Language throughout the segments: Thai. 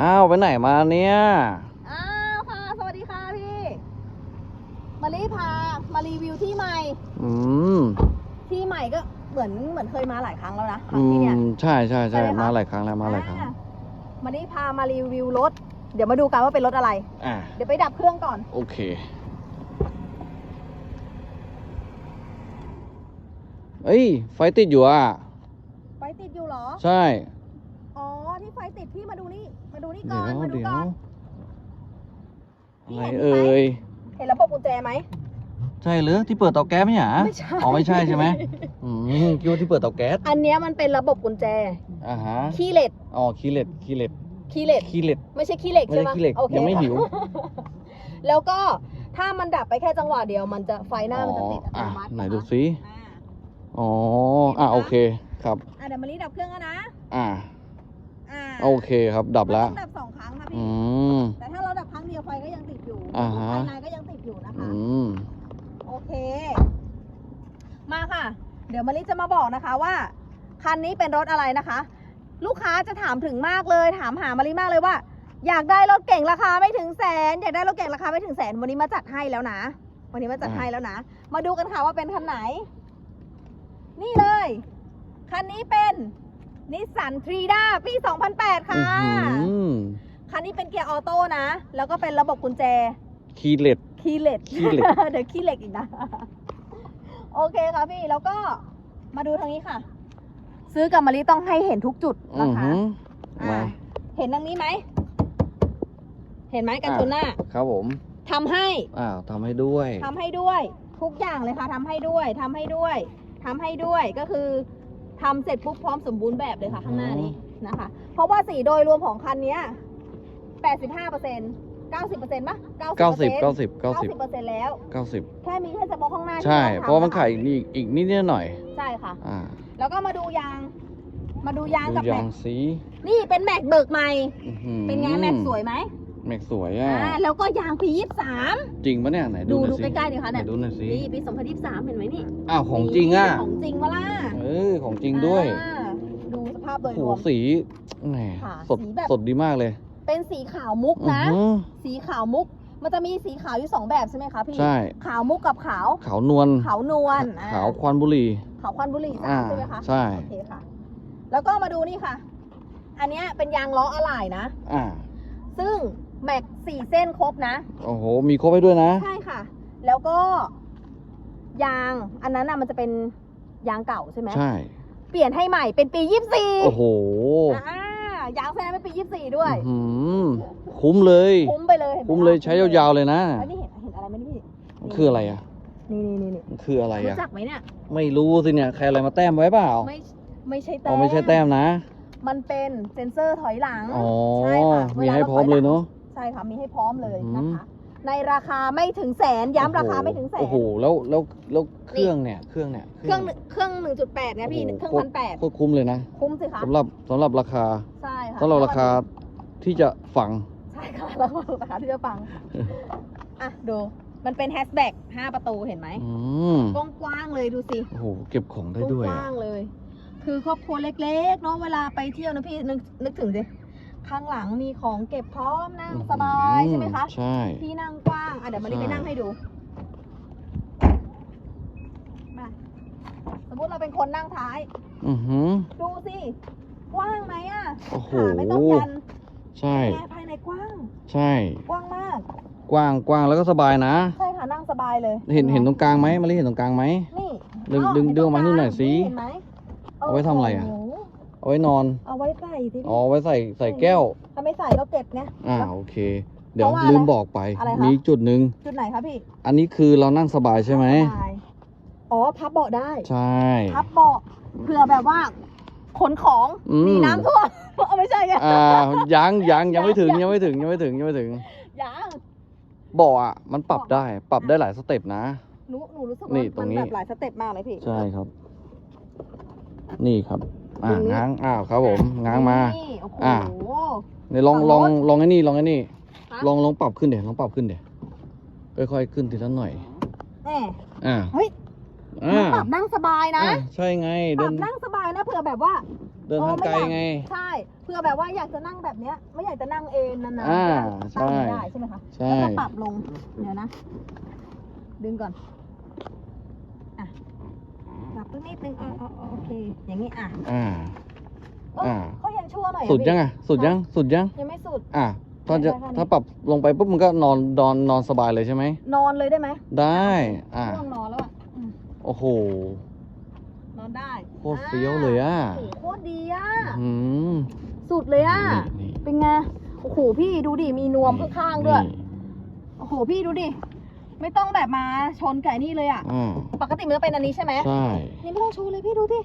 อ้าวไปไหนมาเนี่ยอ้าวค่ะ สวัสดีค่ะพี่ มารีพา มารีวิวที่ใหม่ อืมที่ใหม่ก็เหมือนเหมือนเคยมาหลายครั้งแล้วนะอืที่เนี่ย มใช่ใช่ใช่ใช่ไหมคะมาหลายครั้งแล้วมาหลายครั้งอ่มารีพามารีวิวรถ เดี๋ยวมาดูกันว่าเป็นรถอะไร อ่าเดี๋ยวไปดับเครื่องก่อน โอเค เอ้ย ไฟติดอยู่อะ ไฟติดอยู่เหรอ ใช่ อ๋อ ที่ไฟติดพี่มาดูนี่ มาดูนี่เดี๋ก่ยอนวมาดูเดี๋ยวก่อนอะไรเอ่ย เห็นระบบกุญแจไหม ใช่หรือที่เปิดเตาแก๊สไหมหรอไม่ใช่ อ๋อไม่ใช่ใช่ไหมอืมคิดว่าที่เปิดเตาแก๊สอันเนี้ยมันเป็นระบบกุญแจ อ่าฮะคีย์เลสอ๋อคีย์เลตคีย์เลตคีย์เลสคีย์เลตไม่ใช่ขี้เหล็กไม่ใช่ใช่ไหมขี้เหล็กโอเคยังไม่หิว แล้วก็ถ้ามันดับไปแค่จังหวะเดียว มันจะไฟหน้ามันจะติดอัตอะโนมัติไหนนะคะดูซิ อ่าอ๋อ อะโอเคครับ อะเดี๋ยวมารีดับเครื่องแล้วนะ อ่าอ่า โอเคครับ ดับแล้ว มันต้องดับสองครั้งค่ะอืพี่ ม แต่ถ้าเราดับครั้งเดียวไฟก็ยังติดอยู่อ่าฮะ ภายในก็ยังติดอยู่นะคะ อืม โอเค มาค่ะ เดี๋ยวมารีจะมาบอกนะคะว่า คันนี้เป็นรถอะไรนะคะ ลูกค้าจะถามถึงมากเลย ถามหามารีมากเลยว่า อยากได้รถเก่งราคาไม่ถึงแสน อยากได้รถเก่งราคาไม่ถึงแสน วันนี้มาจัดให้แล้วนะ วันนี้มาจัดให้แล้วนะ มาดูกันค่ะว่าเป็นคันไหน นี่เลย คันนี้เป็น นิสสันทรีด้าปี 2008 ค่ะ อืมคันนี้เป็นเกียร์ออโต้นะ แล้วก็เป็นระบบกุญแจ คีย์เลตคีย์เลสคีย์เหล็ก เดี๋ยวคีย์เหล็กอีกนะ โอเคค่ะพี่ แล้วก็มาดูทางนี้ค่ะ ซื้อกับมารีต้องให้เห็นทุกจุดอืนะอคะหืออ่ามา เห็นทางนี้ไหม เห็นไหมกันอะชนหน้าครับผม ทำให้อ้าวทำให้ด้วย ทำให้ด้วย ทุกอย่างเลยค่ะทำให้ด้วยทำให้ด้วยทำให้ด้วย ก็คือ ทำเสร็จปุ๊บพร้อมสมบูรณ์แบบเลยค่ะ ข้างหน้านี้นะคะ เพราะว่าสีโดยรวมของคันเนี้ย85เปอร์เซ็นต์90เปอร์เซ็นต์ปะ90เก้าสิบเก้าสิบเก้าสิบ90เปอร์เซ็นต์แล้วเก้าสิบแค่มีแค่เฉพาะข้างหน้าที่ใช่ต้องทำเพราะว่ามันคขายอีกอีกนิดนิดหน่อย ใช่ค่ะอ่าแล้วก็มาดูยาง มาดูยางดูกับยาแม็งกสีนี่เป็นแม็กเบิกใหม่อื้อหือเป็นไงแม็กสวยไหม แม็กสวยอะ อ่าแล้วก็ยางปียี่สามจริงปะเนี่ยไหนดูดูหน่อยดูสิใกล้ๆดิคะไหนเนี่ยดูหน่อยสินี่ปีสองพันยี่สามเห็นไหมนี่อ้าวของจริงอะ ของจริงมาล่ะเออของจริงด้วยอ่าดูสภาพโดยโหรวม สีแหมค่ะสดสีแบบ สดดีมากเลยเป็นสีขาวมุกนะ อื้อหือสีขาวมุก มันจะมีสีขาวอยู่สองแบบใช่ไหมคะพี่ ใช่ ขาวมุกกับขาว ขาวนวลขาวนวลอ่ขาวควันบุหรี่ขาวควันบุหรี่อ่าใช่ไหมคะ ใช่ โอเคค่ะ แล้วก็มาดูนี่ค่ะ อันเนี้ยเป็นยางล้ออะไหล่นะ อ่าซึ่ง แม็กสี่เส้นครบนะ โอ้โห มีครบให้ด้วยนะ ใช่ค่ะ แล้วก็ ยางอันนั้นน่ะมันจะเป็นยางเก่าใช่ไหมใช่ เปลี่ยนให้ใหม่เป็นปียี่สี่โอ้โหอ่ายางเส้นนั้นเป็นปียี่สี่ด้วยอื้อหือคุ้มเลย คุ้มไปเลยห็นไหคุ้มเลยใช้ยาวๆเลยนะ แล้วนี่เห็นเห็นอะไรไหมนี่พี่มันคืออะไรอะ นี่นี่นี่นี่มันคืออะไรรู้อะจักไหมเนี่ย ไม่รู้สิเนี่ย ใครอะไรมาแต้มไว้เปล่าไม่ไม่ใช่แต้อ๋อมไม่ใช่แต้มนะ มันเป็นเซ็นเซอร์ถอยหลัง อ๋อใช่ค่ะมีให้พร้อมเลยเนาะใช่ค่ะมีให้พร้อมเลยอืมนะคะ ในราคาไม่ถึงแสนย้ำราคาไม่ถึงแสน โอ้โหแล้วแล้วแล้วเครื่องเนี่ยเครื่องเนี่ยเครื่องหนึ่งเครื่องหนึ่งจุดแปดเนี่ยพี่โอ้โหเครื่องพันแปดโคตรคุ้มเลยนะ คุ้มสิคะสำหรับสำหรับราคาใช่ค่ะสำหรับราคาที่จะฝัง ใช่ค่ะแล้วก็ราคาที่จะฟังอะดูมันเป็นแฮชแบ็กห้าประตูเห็นไหมอืมกว้างๆเลยดูสิ โอ้โห เก็บของได้ด้วยกอะว้างๆเลย คือครอบครัวเล็กๆเนาะเวลาไปเที่ยวนะพี่นึกนึกถึงสิ ข้างหลังมีของเก็บพร้อมนั่งสบายใช่ไหมคะ ใช่ ที่นั่งกว้างอะเดี๋ยวมารีใช่ไปนั่งให้ดูมาสมมติเราเป็นคนนั่งท้ายอือหือดูสิกว้างไหมอะโอ้โหขาไม่ต้องยันใช่แอร์ภายในกว้าง ใช่ กว้างมาก กว้างกว้างแล้วก็สบายนะ ใช่ค่ะนั่งสบายเลย เห็นเห็นตรงกลางไหมมาลีเห็นตรงกลางไหมนี่ดึงอ้าวดึงเห็นดึงออกมาตรให้หน่อยสิเห็นไหมเอาไว้ทำอะไรอะโโห เอาไว้นอน เอาไว้ใส่สิอ๋อไว้ใส่ใส่แก้ว ถ้าไม่ใส่ก็เก็บเนี่ย อ่าโอเค เดี๋ยวเพราะว่าลืมอะไรบอกไป อะไรคะ มีจุดหนึ่งจุดไหนคะพี่อันนี้คือเรานั่งสบายใช่ไหม สบายอ๋อพับเบาะได้ ใช่ พับเบาะเผื่อแบบว่า ขนของอืม หนีน้ำท่วมเอาไม่ใช่ไงอ่ายังยังยังไม่ถึงยังยังไม่ถึงยังไม่ถึงยังไม่ถึงยังเบาะอะมันปรับได้ ปรับได้หลายสเต็ปนะ หนูหนูรู้สึกนี่ว่าตรงมันนี้ แบบหลายสเต็ปมากเลยพี่ ใช่ครับ นี่ครับ อ่าตรงนี้ง้างอ้าวครับผมง้างมา นี่โอ้โห อะเนี่ยลองฝั่งลองรถลองไอ้นี่ลองไอ้นี่ฮะ ลองลองปรับขึ้นเดี๋ยวลองปรับขึ้นเดี๋ยวค่อยๆขึ้นทีละหน่อยแน่อ่าเฮ้ย อ่ามันปรับนั่งสบายนะอ่าใช่ไงปเดิรับนนั่งสบายนะเผื่อแบบว่า เดินทางไกลไง ใช่เพื่อแบบว่าอยากจะนั่งแบบเนี้ย ไม่อยากจะนั่งเอนนานๆอ่าตั้งไม่ใช่ได้ใช่ไหมคะ ใช่ แล้วก็ปรับลง เดี๋ยวนะ ดึงก่อน อะ ปรับตรงนิดนึงอ๋ออ๋ออ๋อโอเคอย่าง นี้อะอ่า เอ้ยอ่า เขายังชั่วหน่อยอะสุดยังพี่ อะ สุดยัง สุดยัง ยังไม่สุด อะถ้าจะได้ได้ได้ ถ้าปรับลงไปปุ๊บมันก็นอนนอนนอนสบายเลยใช่ไหม นอนเลยได้ไหมได้ อะ ง่วงนอนแล้วอะอืมโอ้โห นอนได้โคตรเฟี้ยวเลยอะโอ้โหโคตรดีอะ อืมสุดเลยอะ นี่ เป็นไง โอ้โห พี่ดูดิ มีนวมนี่ข้างๆด้วยนี่โอ้โห พี่ดูดิ ไม่ต้องแบบมาชนไก่นี่เลยอะ อ่าปกติมันจะเป็นอันนี้ใช่ไหมใช่ นี่ไม่ต้องชูเลยพี่ดูดิ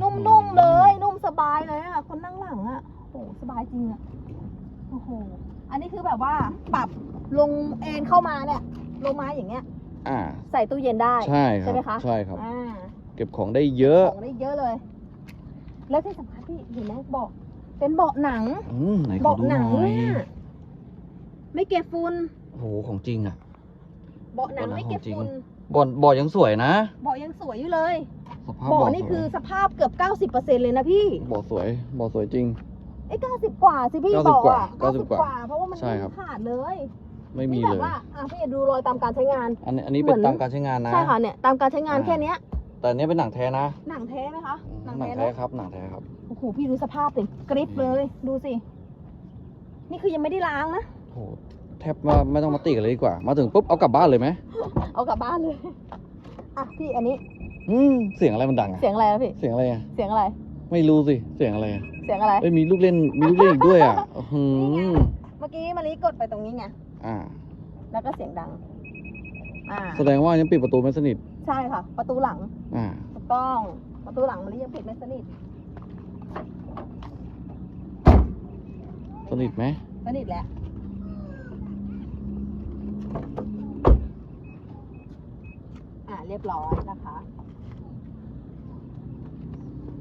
นุ่มๆเลย นุ่มสบายเลยอะ คนนั่งหลังอะโอ้โหสบายจริงอะโอ้โหอันนี้คือแบบว่าปรับลงเอนเข้ามาเนี่ย ลงมาอย่างเงี้ย อ่า ใส่ตู้เย็นได้ใช่ครับไหมคะใช่ครับ อ่าเก็บของได้เยอะ ของได้เยอะเลย แล้วที่สำคัญพี่เห็นไหมเบาะเป็นเบาะหนังอืมไหนขอเบาะดูหหนัน่งอยเนี่ยไม่เก็บฝุ่นโอ้โหของจริงอะ เบาะหนังเบาะหนังไม่เก็บของจริงฝุ่น บอดบอดยังสวยนะ เบาะยังสวยอยู่เลย สภาพเบาะบอดนี่สวยคือสภาพเกือบ 90%เลยนะพี่บอดสวยบอดสวยจริงไอ้90 กว่าสิพี่90เบาะอะกว่า90กว่ากว่า เพราะว่ามันใช่ครับขาดเลยไม่มีนี่แบเลยบว่าอะพี่ดูรอยตามการใช้งาน อันนี้อันนี้เหมืเป็นอนตามการใช้งานนะ ใช่ค่ะเนี่ยตามการใช้งานอ่าแค่เนี้ย แต่อันนี้เป็นหนังแท้นะ หนังแท้ไหมคะอืมหนังหนังแท้แท้เนอะครับ หนังแท้ครับ โอ้โห พี่ดูสภาพสิกริปเลย ดูสิ นี่คือยังไม่ได้ล้างนะ โอ้โห แทบว่าไม่ต้องมาติกันเลยดีกว่า มาถึงปุ๊บเอากลับบ้านเลยไหม เอากลับบ้านเลย อะพี่อันนี้ อืมเสียงอะไรมันดังอะเสียงอะไรอะพี่ เสียงอะไรอะเสียงอะไร ไม่รู้สิ เสียงอะไรอะเสียงอะไร เอ้ยมีลูกเล่นมีลูกเล่นอีกด้วยอะอื้อหืนี่ไงอเมื่อกี้มารีกดไปตรงนี้ไง อ่า แล้วก็เสียงดัง อ่า แสดงว่ายังปิดประตูไม่สนิท ใช่ค่ะ ประตูหลัง อ่า ถูกต้อง ประตูหลังมารียังปิดไม่สนิท สนิทไหมสนิทแล้ว อ่าเรียบร้อยนะคะ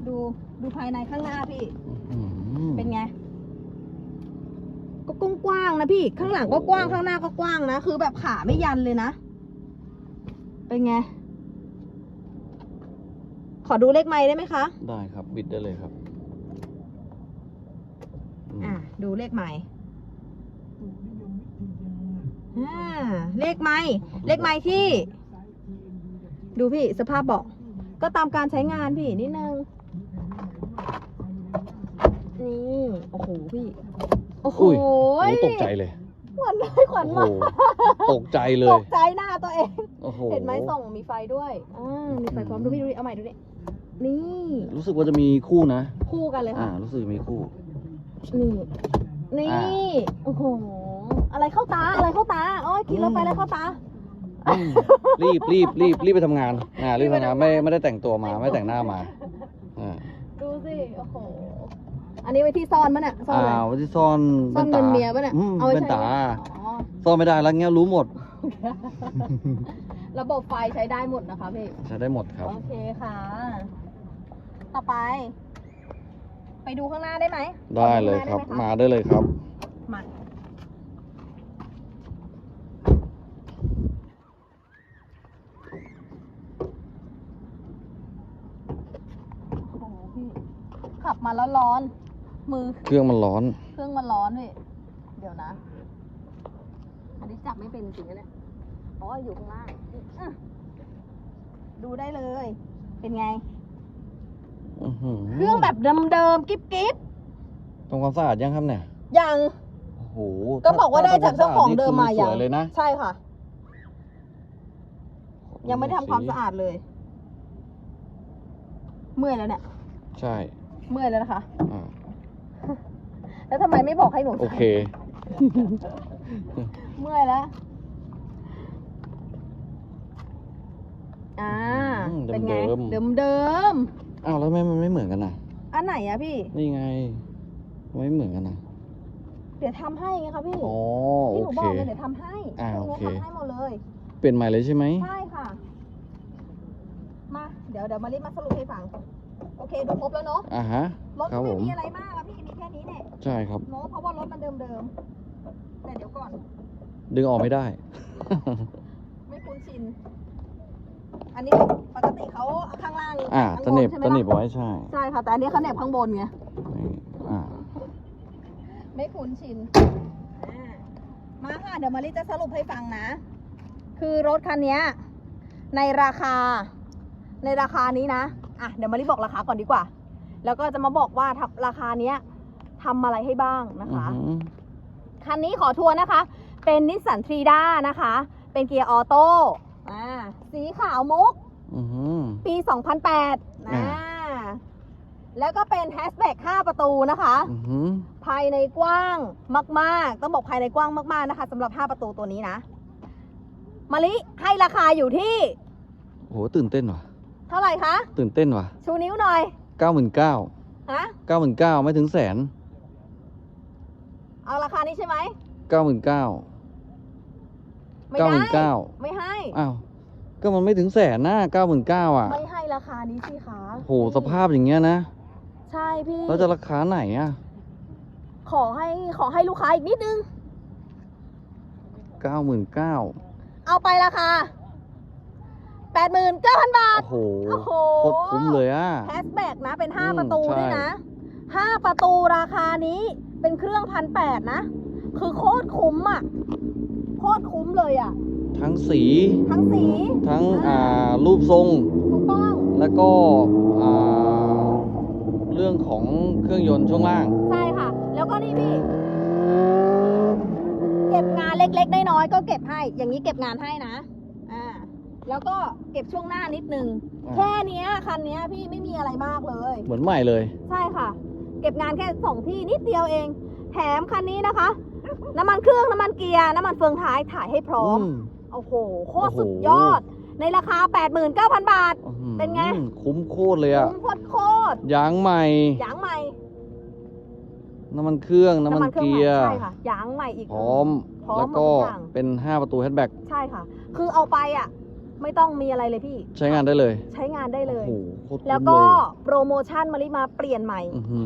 ดูดูภายในข้างหน้าพี่อื้อหือเป็นไง ก็กว้างๆนะพี่ ข้างหลังก็กว้างข้างหน้าก็กว้างนะ คือแบบขาไม่ยันเลยนะ เป็นไง ขอดูเลขไม้ได้ไหมคะ ได้ครับบิดได้เลยครับอืมอ่าดูเลขไม้อ่าเลขไม้เลขไม้ที่ ดูพี่สภาพเบาะก็ตามการใช้งานพี่นิดนึง นี่ โอ้โหพี่ โอ้โหอุ้ยโอ้ตกใจเลย ขวัญเลยขวัญโอ้โห มาตกใจเลตย กใจหน้าตัวเอง โอ้โห เห็นไหมส่องมีไฟด้วยอ่ามีไฟพร้อมดูพี่ดูดิเอาใหม่ดูดินี่ รู้สึกว่าจะมีคู่นะ คู่กันเลยอ่า ค่ะ รู้สึกมีคู่ นี่ นี่ อ่า โอ้โห อะไรเข้าตา อะไรเข้าตา โอ้ยขี่รถไปอะไรเข้าตา อืมรีบรีบรีบรีบไปทำงานอ่ารีบไปทำงานรีบไปทำงานไม่ไม่ได้แต่งตัวมาไม่แต่งหน้ามาอ่า ดูสิ โอ้โห อันนี้ไว้ที่ซ่อนมั้ยเนี่ยซ่อนอ่าอะไรวันที่ซ่อนซ่อนตาเงินเมียปะเนี่ยอืมเอาไว้เป็นใช้ ตา อ๋อซ่อนไม่ได้แล้วเงี้ยรู้หมด ระบบไฟใช้ได้หมดนะคะพี่ ใช้ได้หมดครับ โอเคค่ะ ต่อไป ไปดูข้างหน้าได้ไหมได้เลยครับ ขอดูข้างหน้มาได้เลยครับมาโอ้โหพี่ขับมาแล้วร้อน มือ เครื่องมันร้อน เครื่องมันร้อนพี่เดี๋ยวนะ อันนี้จับไม่เป็นจริงๆนะเนี่ย อ๋อ อยู่ข้างล่างอะดูได้เลย เป็นไง อื้อหือเครื่องแบบเดิมๆ กิ๊บกิ๊บทำความสะอาดยังครับเนี่ย ๆยัง โอ้โหก็บอกว่าได้จากเจ้าของเดิมมาอยัย่างงเลยนะใช่ค่ะ ยังไม่ได้ทำความสะอาดเลย เมื่อยแล้วเนี่ย ใช่ เมื่อยแล้วนะคะ อ่า แล้วทำไมไม่บอกให้หนูโอเค เมื่อยแล้ว อ่า อืมเป็นไง เดิเดิมมๆ เดิมอ้าวแล้วทำไมมันไม่เหมือนกันน่ะ ๆอันไหนอะพี่ นี่ไงทำไมไม่เหมือนกันน่ะเดี๋ยวทำให้ไงคะพี่ อ๋อที่โอหนูบเคอกเลยเดี๋ยวทำให้อ่าพรุ่งนี้โอเคทำให้หมดเลย เปลี่ยนใหม่เลยใช่ไหม ใช่ค่ะ มา เดี๋ยวเดี๋ยวมารีบมาสรุปให้ฟังโอเคดูครบแล้วเนาะอ่าฮะ รถครัก็บไม่ผมมีอะไรมากอะพี่มีแค่นี้เนี่ยใช่ครับ เนาะเพราะว่ารถมันเดิมๆแต่เดี๋ยวก่อนดึงออกไม่ได้ ไม่คุ้นชิน อันนี้ปกติเขาข้างล่างางอ่าข้างสนิบใช่ไหมสนิบล่ะไว้ใช่ใช่ค่ะแต่อันนี้เขาเหน็บข้างบนไงนี่อ่า ไม่คุ้นชินอ่ามาค่ะเดี๋ยวมาริจะสรุปให้ฟังนะ คือรถคันเนี้ยในราคา ในราคานี้นะ อะเดี๋ยวมาริบอกราคาก่อนดีกว่า แล้วก็จะมาบอกว่าทับราคาเนี้ยทำอะไรให้บ้างนะคะอือหือคันนี้ขอทวนนะคะ เป็นนิสสันทรีด้านะคะ เป็นเกียร์ออโต้อ่าสีขาวมุกอือหือปี 2008อ่าอ่าแล้วก็เป็นแฮชแบ็ก5ประตูนะคะอือหือภายในกว้างมากๆ ต้องบอกภายในกว้างมากๆนะคะสำหรับ 5 ประตูตัวนี้นะมะลิให้ราคาอยู่ที่โหตื่นเต้นว่ะเท่าไหร่คะ ตื่นเต้นว่ะชูนิ้วหน่อยเก้าหมื่นเก้าฮะเก้าหมื่นเก้าไม่ถึงแสน เอาราคานี้ใช่ไหมเก้าหมื่นเก้าไม่เก้าหได้มื่นเก้าไม่ให้ อ้าว ก็มันไม่ถึงแสนนะเก้าหมื่นเก้าอะไม่ให้ราคานี้สิคะโหสภาพอย่างเงี้ยนะใช่พี่แล้วจะราคาไหนอะขอให้ขอให้ลูกค้าอีกนิดนึง เก้าหมื่นเก้าเอาไปราคา 89,000บาท โอ้โหโอ้โห โคตรคุ้มเลยอะแฮชแบ็กนะเป็น อืม5 ประตูใช่ด้วยนะ 5 ประตูราคานี้เป็นเครื่องพันแปดนะ คือโคตรคุ้มอะ โคตรคุ้มเลยอะ ทั้งสีทั้งสี ทั้งอ่า อ่ารูปทรง ถูกต้อง แล้วก็อ่าเรื่องของเครื่องยนต์ช่วงล่าง ใช่ค่ะ แล้วก็นี่พี่ เก็บงานเล็กๆ น้อยๆก็เก็บให้ อย่างนี้เก็บงานให้นะอ่า แล้วก็เก็บช่วงหน้านิดนึง อ่า แค่เนี้ยคันเนี้ยพี่ไม่มีอะไรมากเลย เหมือนใหม่เลย ใช่ค่ะ เก็บงานแค่สองที่นิดเดียวเอง แถมคันนี้นะคะ น้ำมันเครื่องน้ำมันเกียร์น้ำมันเฟืองท้ายถ่ายให้พร้อมอืมโอ้โห โคตรโอ้โห สุดยอด ในราคา 89,000 บาท อื้อหือเป็นไง คุ้มโคตรเลยอะคุ้มโคตรโคตรยางใหม่ ยางใหม่น้ำมันเครื่อง น้ำมันเครื่องเกีใหยม่ร์ ใช่ค่ะยางใหม่อีก พร้อม พร้อมแล้วก็หมดทุกอย่าง เป็น 5 ประตูแฮชแบ็ก ใช่ค่ะ คือเอาไปอะ ไม่ต้องมีอะไรเลยพี่ ใช้งานได้เลยใช้งานได้เลย โอ้โหโคตรคุ้มแล้วเลก็ยโปรโมชั่นมาริมาเปลี่ยนใหม่ อื้อหื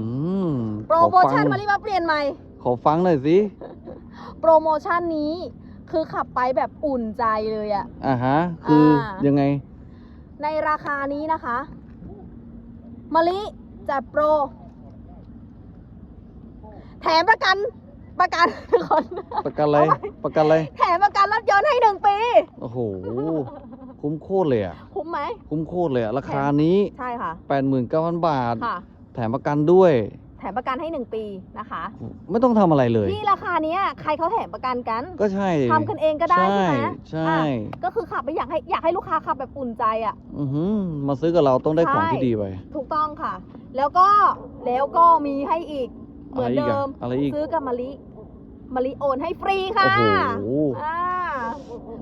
อโปรโมชั่นขอฟังมาริมาเปลี่ยนใหม่ ขอฟังหน่อยสิโปรโมชั่นนี้คือขับไปแบบอุ่นใจเลยอะ อ่าฮะ คืออ่ายั ยังไง ในราคานี้นะคะมะลิจัดโปร แถมประกันประกันทุกคน ประกันอะไรเอาไว้ประกันอะไร แถมประกันรถยนต์ให้หนึ่งปี โอ้โห คุ้มโคตรเลยอะ คุ้มไหม คุ้มโคตรเลยอะ ราคานี้ใช่ค่ะ 89,000 บาท ค่ะ แถมประกันด้วย แถมประกันให้หนึ่งปีนะคะ ไม่ต้องทำอะไรเลย ที่ราคาเนี้ยใครเขาแถมประกันกันก็ใช่ทำกันเองก็ได้ใช่ไหมใช่อะใช่ก็คือขับไปอยากให้อยากให้ลูกค้าขับแบบอุ่นใจอะ อือหือมาซื้อกับเราต้องได้ของใช่ที่ดีไปถูกต้องค่ะ แล้วก็แล้วก็มีให้อีกเหมือนเดิม อะไรอีกอะซื้อกับมะลิ มะลิโอนให้ฟรีโอ้ค่ะโห อ่า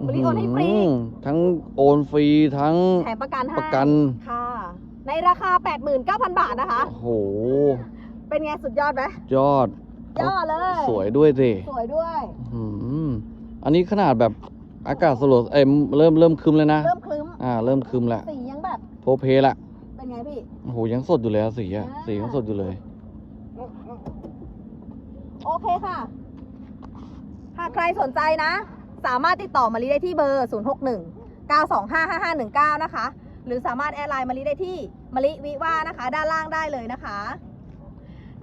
บริโอนให้ฟรี อื้อหือทั้งโอนฟรีทั้งแถมประกันให้ประกัน ค่ะ ในราคา 89,000 บาทนะคะ โอ้โห เป็นไงสุดยอดไหมยอด ยอดเลย สวยด้วยสิสวยด้วย อืมอันนี้ขนาดแบบอากาศสลดเอ้ยเริ่มเริ่มครึมเลยนะ เริ่มคลึ้ม อ่า เริ่มครึมแล้วสียังแบบ โพเพละ เป็นไงพี่ โอ้โห ยังสดอยู่เลยอะสีอะอ่าสียังสดอยู่เลย โอเคค่ะ หากใครสนใจนะ สามารถติดต่อมาลีได้ที่เบอร์ 061 925 5519 นะคะ หรือสามารถแอดไลน์มาลีได้ที่มาลิวิว่านะคะ ด้านล่างได้เลยนะคะ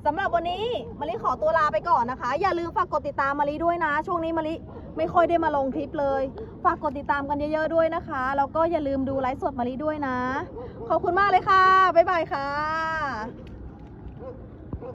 สำหรับวันนี้มาลิขอตัวลาไปก่อนนะคะ อย่าลืมฝากกดติดตามมาลีด้วยนะ ช่วงนี้มาลิไม่ค่อยได้มาลงคลิปเลย ฝากกดติดตามกันเยอะๆด้วยนะคะแล้วก็อย่าลืมดูไลฟ์สดมาลีด้วยนะ ขอบคุณมากเลยค่ะ บ๊ายบายค่ะ